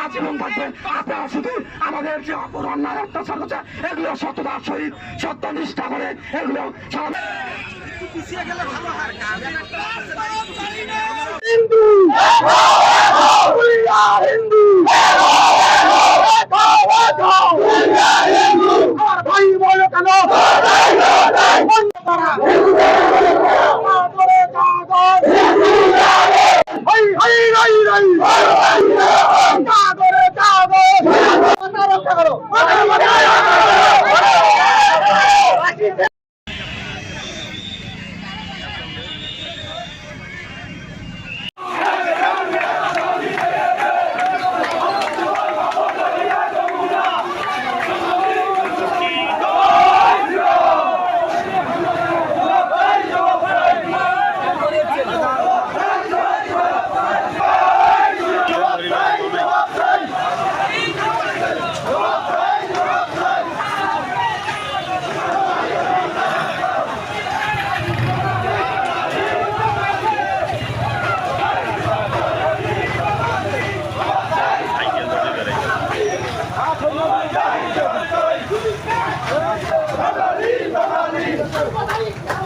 আজীবন থাকবে আপনারা শুধু আমাদের যে অপর অন্যায় অত্যাচার করছে এগুলো সত্যতার সহিত সত্য নিষ্ঠা করে এগুলো সারা কেন। কাগজ। Pagkakalit!